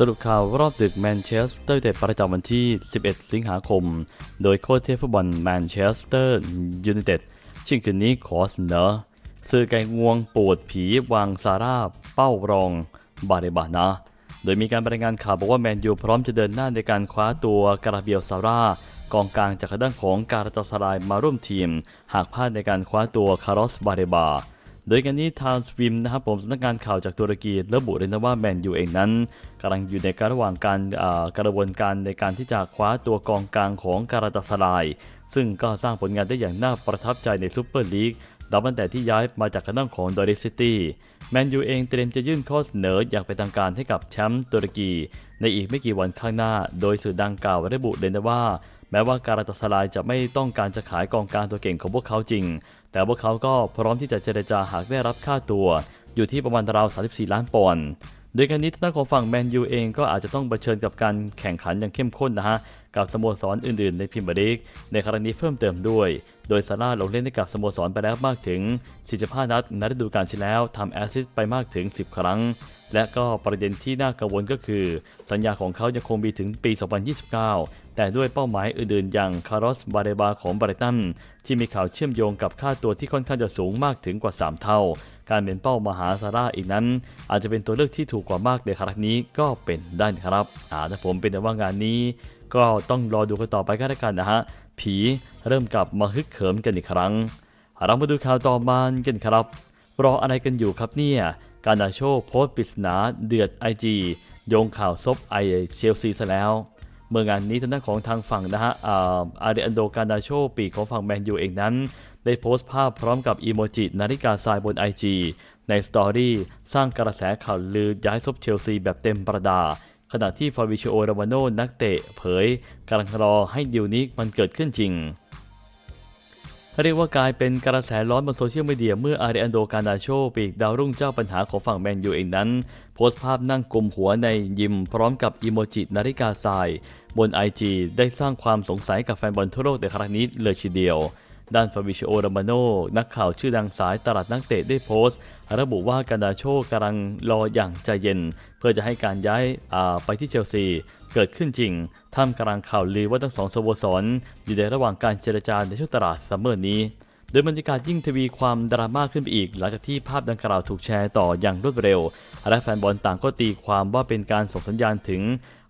สรุปข่าวรอบดึกแมนเชสเตอร์เต็ดประจำวันที่ 11 สิงหาคม โดยโค้ชเทพฟุตบอลแมนเชสเตอร์ยูไนเต็ดชิงคืนนี้ขอเสนอสื่อไก่งวงปวดผีวางซาร่าเป้ารองบาเรบานะ โดยมีการรายงานข่าวบอกว่าแมนยูพร้อมจะเดินหน้าในการคว้าตัวกราเบียลซาร่ากองกลางจากด้านของการตาสลายมาร่วมทีม หากพลาดในการคว้าตัวคาร์ลสบาเรบา โดยการนี้ทางสวิมนะครับผมสำนักงานข่าวจากตุรกีระบุเลยนะว่าแมนยูเองนั้นกำลังอยู่ในการระหว่างการกระบวนการในการที่จะคว้าตัวกองกลางของการาตาสลาย ซึ่งก็สร้างผลงานได้อย่างน่าประทับใจในซูเปอร์ลีกนับตั้งแต่ที่ย้ายมาจากคณะของดอริสซิตี้แมนยูเองเตรียมจะยื่นข้อเสนออย่างเป็นทางการให้กับแชมป์ตุรกี ในอีกไม่กี่วันข้างหน้า โดยสื่อดังกล่าวระบุเลยนะว่า แม้ว่าการาตาสลายจะไม่ต้องการจะขายกองการตัวเก่งของพวกเขาจริง แต่พวกเขาก็พร้อมที่จะเจรจาหากได้รับค่าตัว อยู่ที่ประมาณราว 34 ล้านปอนด์โดยการนี้ทางด้านของฝั่งแมนยูเองก็อาจจะต้องเผชิญกับการแข่งขันอย่างเข้มข้นนะฮะ กับสโมสรอื่นๆ ในพรีเมียร์ลีกในครั้งนี้เพิ่มเติมด้วย โดยซาร่าลงเล่นให้กับสโมสรไปแล้วมากถึง 45 นัดในฤดูกาลที่แล้วทำแอสซิสต์ไปมากถึง 10 ครั้ง และก็ประเด็นที่น่ากังวลก็คือ สัญญาของเขายังคงมีถึงปี 2029 แต่ด้วยเป้าหมายอื่นๆ อย่างคาร์ลอสบาเรบาของบริตันที่มีข่าวเชื่อมโยงกับค่าตัวที่ค่อนข้างจะสูงมากถึงกว่า 3 เท่า การเป็นเป้ามหาซาร่าอีกนั้น อาจจะเป็นตัวเลือกที่ถูกกว่ามากในครั้งนี้ก็เป็นได้นะครับอ่าถ้าผมเป็นแต่ว่างานนี้ ก็ต้องรอดูกันต่อไปก็แล้วกันนะฮะ ผีเริ่มกลับมาฮึกเหิมกันอีกครั้ง เรามาดูข่าวต่อมากันครับ รออะไรกันอยู่ครับเนี่ย การดาโชโพสต์ปริศนาเดือด IG โยงข่าวซบไอเชลซีซะแล้ว เมื่องานนี้ทางด้านของทางฝั่งนะฮะอาอาเดอันโดการดาโชปีกของฝั่งแมนยูเองนั้น ได้โพสต์ภาพพร้อมกับอีโมจินาฬิกาทรายบน IG ในสตอรี่สร้างกระแสข่าวลือย้ายซบเชลซีแบบเต็มประดา ขณะที่ฟาวิชโอราวาโนนักเตะเผยกำลังรอให้ดิวนี้มันเกิดขึ้นจริง เรียกว่ากลายเป็นกระแสร้อนบนโซเชียลมีเดียเมื่ออาริอันโดการนาโชปีกดาวรุ่งเจ้าปัญหาของฝั่งแมนยูเองนั้น โพสต์ภาพนั่งกลมหัวในยิมพร้อมกับอีโมจินาฬิกาทราย บน IG ได้สร้างความสงสัยกับแฟนบอลทั่วโลกในครั้งนี้เลยทีเดียว ด้านฟาบิชิโอรามาโนนักข่าวชื่อดังสายตลาดนักเตะได้โพสต์ ระบุว่าการดาโชกำลังรออย่างใจเย็น เพื่อจะให้การย้ายาไปที่เชลซีเกิดขึ้นจริง ท่ามกลางข่าวลือว่าทั้งสองสโมสรอยู่ในระหว่างการเจรจาในช่วงตลาดซัมเมอร์นี้ โดยบรรยากาศยิ่งทวีความดราม่าขึ้นไปอีก หลังจากที่ภาพดังกล่าวถูกแชร์ต่ออย่างรวดเร็ว และแฟนบอลต่างก็ตีความว่าเป็นการส่งสัญญาณถึง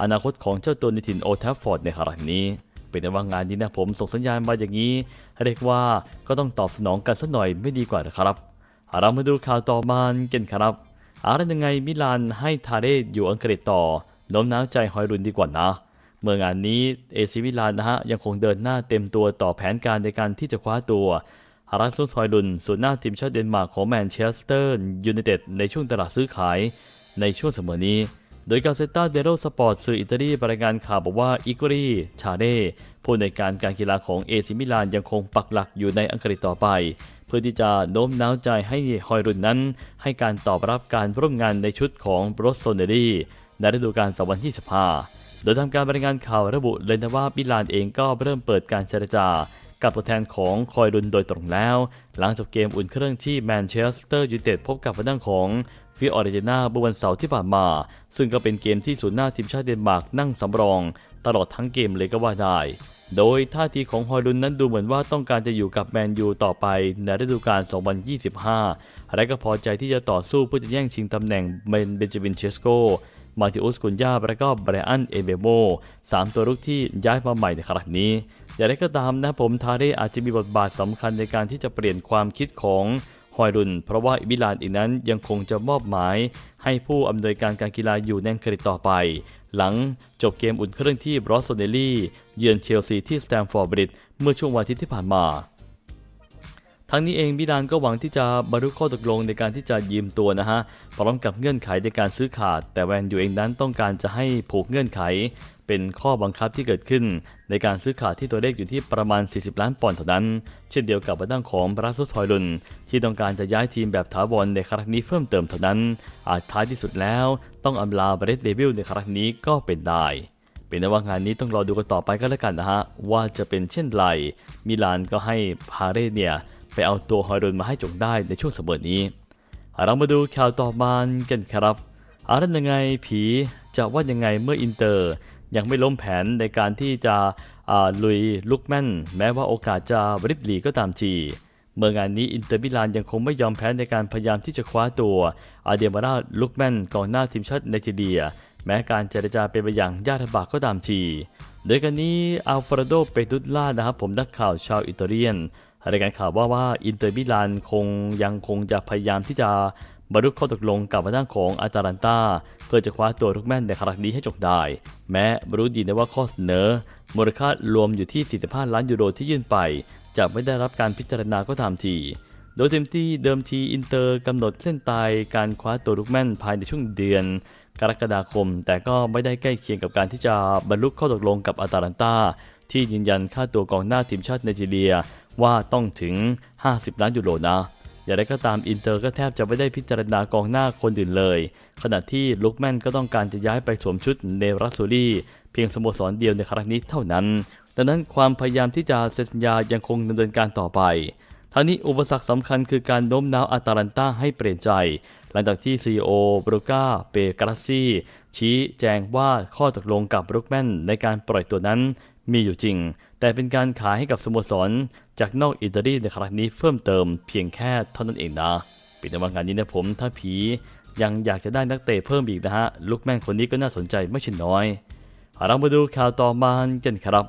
อนาคตของเจ้าตัวในถิ่นโอทัฟฟอร์ดในครั้งนี้ เป็นแต่ว่างานนี้นะผมส่งสัญญาณมาอย่างนี้ เรียกว่าก็ต้องตอบสนองกันสักหน่อยไม่ดีกว่าหรือครับเรามาดูข่าวต่อมากันครับอะไรยังไงมิลานให้ทาเร่อยู่อังกฤษต่อโน้มน้าวใจฮอยรุนดีกว่านะเมื่องานนี้เอซิมิลานนะฮะยังคงเดินหน้าเต็มตัวต่อแผนการในการที่จะคว้าตัวฮารัสซุสฮอยรุนส่วนหน้าทีมชาติเดนมาร์กของแมนเชสเตอร์ยูไนเต็ดในช่วงตลาดซื้อขายในช่วงเสมอนี้ โดยกาเซต้าเดโรสปอร์ตสื่ออิตาลีรายงานข่าวบอกว่าอิกรีชาเร่ผู้ในการการกีฬาของเอซิมิลานยังคงปักหลักอยู่ในอังกฤษต่อไป เพื่อที่จะโน้มน้าวใจให้ฮอยรุนนั้น ให้การตอบรับการร่วมงานในชุดของโรสโซเนรีในฤดูกาล2025 โดยทำการรายงานข่าวระบุเลยนะว่ามิลานเองก็เริ่มเปิดการเจรจากับตัวแทนของคอยรุนโดยตรงแล้ว หลังจบเกมอุ่นเครื่องที่แมนเชสเตอร์ยูไนเต็ดพบกับทางด้านของ ฟิออริเจนาเมื่อวันเสาร์ที่ผ่านมา ซึ่งก็เป็นเกมที่ศูนย์หน้าทีมชาติเดนมาร์กนั่งสำรอง ตลอดทั้งเกมเลยก็ว่าได้ โดยท่าทีของฮอยรุนนั้นดูเหมือนว่าต้องการจะอยู่กับแมนยูต่อไปในฤดูกาล 2025 และก็พอใจที่จะต่อสู้เพื่อจะแย่งชิงตำแหน่งเบนเบนจามินเชสโกมาติอุสกุนยาและก็ไบรอันเอเบโมสามตัวรุกที่ย้ายมาใหม่ในครั้งนี้ อย่างไรก็ตามนะผมทาเร่อาจจะมีบทบาทสำคัญในการที่จะเปลี่ยนความคิดของ ฮอยรุน เพราะว่ามิลานอีกนั้นยังคงจะมอบหมาย ให้ผู้อำนวยการการกีฬาอยู่ในอังกฤษต่อไป หลังจบเกมอุ่นเครื่องที่บรอสโซเนลลี่ เยือนเชลซีที่สแตมฟอร์ดบริดจ์เมื่อช่วงวันอาทิตย์ที่ผ่านมาทั้งนี้เองมิลานก็หวังที่จะบรรลุข้อตกลงในการที่จะยืมตัวนะฮะพร้อมกับเงื่อนไขในการซื้อขาด แต่แวนยูเองนั้นต้องการจะให้ผูกเงื่อนไข เป็นข้อบังคับที่เกิดขึ้น ในการซื้อขาดที่ตัวเลขอยู่ที่ประมาณ 40 ล้านปอนด์เท่านั้น เช่นเดียวกับบัตรของบราซุสทอยลุน ที่ต้องการจะย้ายทีมแบบถาวรในครั้งนี้เพิ่มเติมเท่านั้น อาจท้ายที่สุดแล้ว ต้องอำลาบรดเดวิลในครั้งนี้ก็เป็นได้เป็นว่างานนี้ต้องรอดูกันต่อไปก็แล้วกันนะฮะ ว่าจะเป็นเช่นไร มิลานก็ให้พาเรสเนี่ยไปเอาตัวฮอยรุนมาให้จงได้ในช่วงสมอนี้ เรามาดูข่าวต่อมากันครับอาแล้วยังไงผีจะว่ายังไงเมื่ออินเตอร์ ยังไม่ล้มแผนในการที่จะลุยลุกแม่น แม้ว่าโอกาสจะริบหลีก็ตามทีเมื่องานนี้อินเตอร์มิลานยังคงไม่ยอมแพ้ในการพยายามที่จะคว้าตัวอาเดียมาราลุกแมนกองหน้าทีมชาติไนจีเรีย แม้การเจรจาเป็นไปอย่างยากลำบากก็ตามที โดยกันนี้อัลฟราโดเปตุลล่านะครับผมนักข่าวชาวอิตาเลียนรายงานข่าวว่าว่าอินเตอร์มิลานคงยังคงจะพยายามที่จะ บรรลุข้อตกลงกับทางด้านของอาตาลันตาเพื่อจะคว้าตัวลุกแมนในครั้งนี้ให้จบได้ แม้รู้ดีนะว่าข้อเสนอ มูลค่ารวมอยู่ที่ 45 ล้านยูโรที่ยื่นไป จะไม่ได้รับการพิจารณาก็ตามที โดยเต็มที่เดิมทีอินเตอร์กำหนดเส้นตายการคว้าตัวลูกแม่นภายในช่วงเดือน กรกฎาคม แต่ก็ไม่ได้ใกล้เคียงกับการที่จะบรรลุข้อตกลงกับอาตาลันตาที่ยืนยันค่าตัวกองหน้าทีมชาติไนจีเรียว่าต้องถึง 50 ล้านยูโรนะ อย่างไรก็ตามอินเตอร์ก็แทบจะไม่ได้พิจารณากองหน้าคนอื่นเลย ขณะที่ลุกแมนก็ต้องการจะย้ายไปสวมชุดเนรัสซูรีเพียงสโมสรเดียวในครั้งนี้เท่านั้น ดังนั้นความพยายามที่จะเซ็นสัญญายังคงดำเนินการต่อไปทั้งนี้อุปสรรคสำคัญคือการโน้มน้าวอาตาลันตาให้เปลี่ยนใจ หลังจากที่ซีโอบรูกาเปกราซีชี้แจงว่าข้อตกลงกับบรุกแมนในการปล่อยตัวนั้นมีอยู่จริง แต่เป็นการขายให้กับสโมสรจากนอกอิตาลีในครั้งนี้เพิ่มเติมเพียงแค่เท่านั้นเองนะปิดในวันงานนี้นะผมถ้าผียังอยากจะได้นักเตะเพิ่มอีกนะฮะลูกแม่นคนนี้ก็น่าสนใจไม่ใช่น้อยเรามาดูข่าวต่อมากันครับ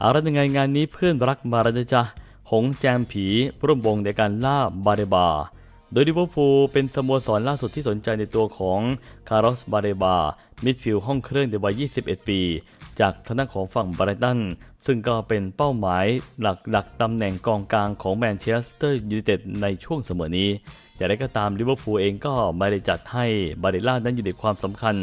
อาละยังไงงานนี้เพื่อนรักมาแล้วนะจ๊ะหงแจมผีร่วมวงในการล่าบาเรบา ดยลิเวอร์พูลเป็นสโมสรล่าสุดที่สนใจในตัวของคาร์ลอสบาเรบา มิดฟิลด์ห้องเครื่องในวัย 21 ปี จากทางด้านของฝั่งบรตัน ซึ่งก็เป็นเป้าหมายหลักๆตำแหน่งกองกลางของแมนเชสเตอร์ยูไนเต็ดในช่วงเสมอนี้ อย่างไรก็ตามลิเวอร์พูลเองก็ไม่ได้จัดให้บาเรล่านั้นอยู่ในความสำคัญ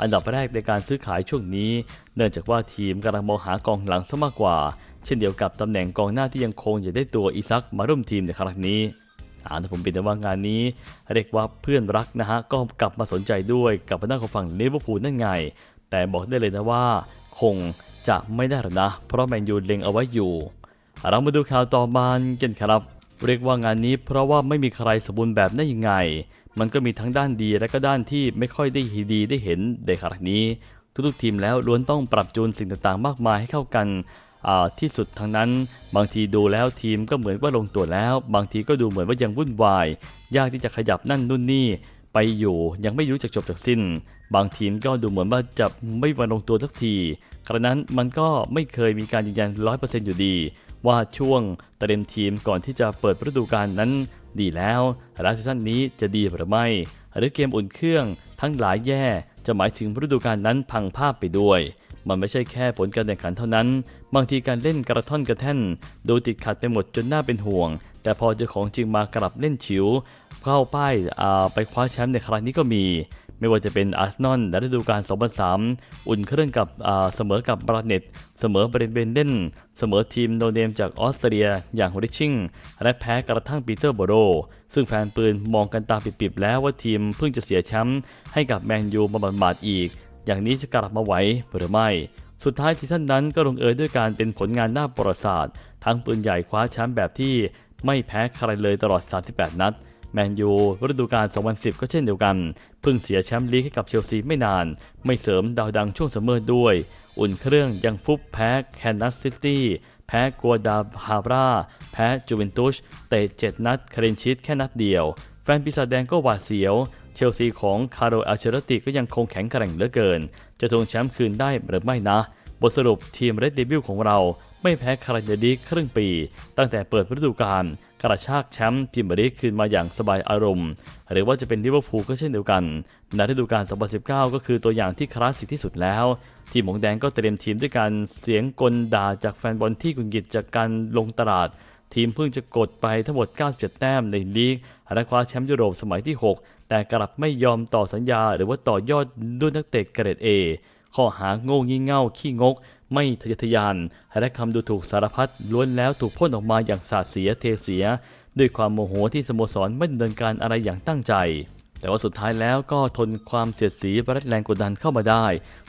อันดับแรกในการซื้อขายช่วงนี้ เนื่องจากว่าทีมกำลังมองหากองหลังซะมากกว่า เช่นเดียวกับตำแหน่งกองหน้าที่ยังคงอยากได้ตัวอิซักมาร่วมทีมในครั้งนี้ อ่าถ้าผมเป็นแต่ว่างานนี้ เรียกว่าเพื่อนรักนะฮะก็กลับมาสนใจด้วยกับทางด้านของฝั่งลิเวอร์พูลนั่นไง แต่บอกได้เลยนะว่า คงจะไม่ได้หรอกนะ เพราะแมนยูเล็งเอาไว้อยู่ เรามาดูข่าวต่อมากันครับ เรียกว่างานนี้เพราะว่าไม่มีใครสมบูรณ์แบบได้ยังไง มันก็มีทั้งด้านดีและก็ด้านที่ไม่ค่อยได้ดีได้เห็นในครั้งนี้ ทุกๆทีมแล้วล้วนต้องปรับจูนสิ่งต่างๆ มากมายให้เข้ากัน ที่สุดทั้งนั้น บางทีดูแล้วทีมก็เหมือนว่าลงตัวแล้ว บางทีก็ดูเหมือนว่ายังวุ่นวาย ยากที่จะขยับนั่นนู่นนี่ไปอยู่ยังไม่รู้จักจบจากสิ้น บางทีมก็ดูเหมือนว่าจะไม่มาลงตัวสักทีกระนั้นมันก็ไม่เคยมีการยืนยันร้อยเปอร์เซ็นต์อยู่ดี ว่าช่วงเตรียมทีมก่อนที่จะเปิดฤดูกาลนั้น ดีแล้วและซีซั่นนี้จะดีหรือไม่ หรือเกมอุ่นเครื่องทั้งหลายแย่จะหมายถึงฤดูกาลนั้นพังภาพไปด้วย มันไม่ใช่แค่ผลการแข่งขันเท่านั้น บางทีการเล่นกระท่อนกระแท่น ดูติดขัดไปหมดจนน่าเป็นห่วง แต่พอเจอของจริงมากลับเล่นฉิว เข้าป้ายาไปคว้าแชมป์ในครั้งนี้ก็มี ไม่ว่าจะเป็นอาร์เซนอลในฤดูกาล 2003 อุ่นเครื่องกับเสมอกับบราเน็ต เสมอเบรนเบนเดนเสมอทีมโนเนมจากออสเตรียอย่างริชชิงและแพ้กระทั่งปีเตอร์โบโรซึ่งแฟนปืนมองกันตาปิบๆแล้วว่าทีมเพิ่งจะเสียแชมป์ให้กับแมนยูมาบาดๆอีก อย่างนี้จะกลับมาไหวหรือไม่ สุดท้ายซีซั่นนั้นก็ลงเอยด้วยการเป็นผลงานหน่าประวัติศาสตร์ ทั้งปืนใหญ่คว้าแชมป์แบบที่ไม่แพ้ใครเลยตลอด 38 นัด แมนยูฤดูกาล 2010 ก็เช่นเดียวกัน เพิ่งเสียแชมป์ลีกให้กับเชลซีไม่นาน ไม่เสริมดาวดังช่วงซัมอด้วย อุ่นเครื่องยังฟุบแพ้แคนนัสซิตี้แพ้กัวดาฮาบราแพ้จูเวนตุสเตะ7นัดคารินชิตแค่นัดเดียว แฟนปีศาจแดงก็หวาดเสียว เชลซีของคาร์โรอัลเชอร์ติก็ยังคงแข็งแกร่งเหลือเกิน จะทวงแชมป์คืนได้หรือไม่นะ บทสรุปทีมเรดเดบิวของเราไม่แพ้คาราเดลีกครึ่งปี ตั้งแต่เปิดฤดูกาลกระชากแชมป์พรีมียร์ลีคืนมาอย่างสบายอารมณ์ หรือว่าจะเป็นลิเวอร์พูลก็เช่นเดียวกันในฤดูกาล 2019 ก็คือตัวอย่างที่คลาสสิกที่สุดแล้ว ทีมหงแดงก็เตรียมทีมด้วยการเสียงกลด่าจากแฟนบอลที่กุนกิจจากการลงตลาด ทีมเพิ่งจะกดไปทั้งหมด 97 แต้มในลีกและคว้าแชมป์ยุโรปสมัยที่ 6 แต่กลับไม่ยอมต่อสัญญาหรือว่าต่อยอดด้วยนักเตะเกรด A ข้อหาโง่งี่เง่าขี้งก ไม่ทะยอทะยาน และคำดูถูกสารพัดล้วนแล้วถูกพ่นออกมาอย่างสาดเสียเทเสีย ด้วยความโมโหที่สโมสรไม่ดำเนินการอะไรอย่างตั้งใจ แต่ว่าสุดท้ายแล้วก็ทนความเสียดสีและแรงกดดันเข้ามาได้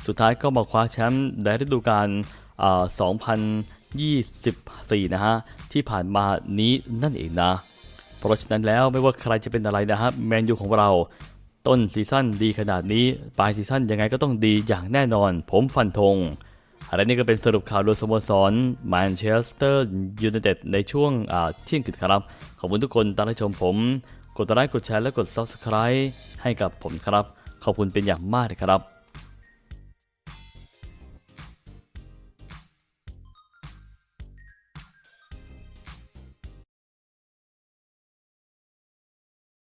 สุดท้ายก็มาคว้าแชมป์ในฤดูกาล2024 นะฮะ ที่ผ่านมานี้นั่นเองนะ ราะฉะนั้นแล้วไม่ว่าใครจะเป็นอะไรนะฮะแมนยูของเรา ต้นซีซั่นดีขนาดนี้ ปลายซีซั่นยังไงก็ต้องดีอย่างแน่นอน ผมฟันธงอะไรนี่ก็เป็นสรุปข่าวโดยสโมสรแมนเชสเตอร์ยูไนเต็ดในช่วงเที่ยงคืนครับ ขอบคุณทุกคนตามรับชมผม กดไลค์กดแชร์และกด Subscribe ให้กับผมครับ ขอบคุณเป็นอย่างมากเลยครับ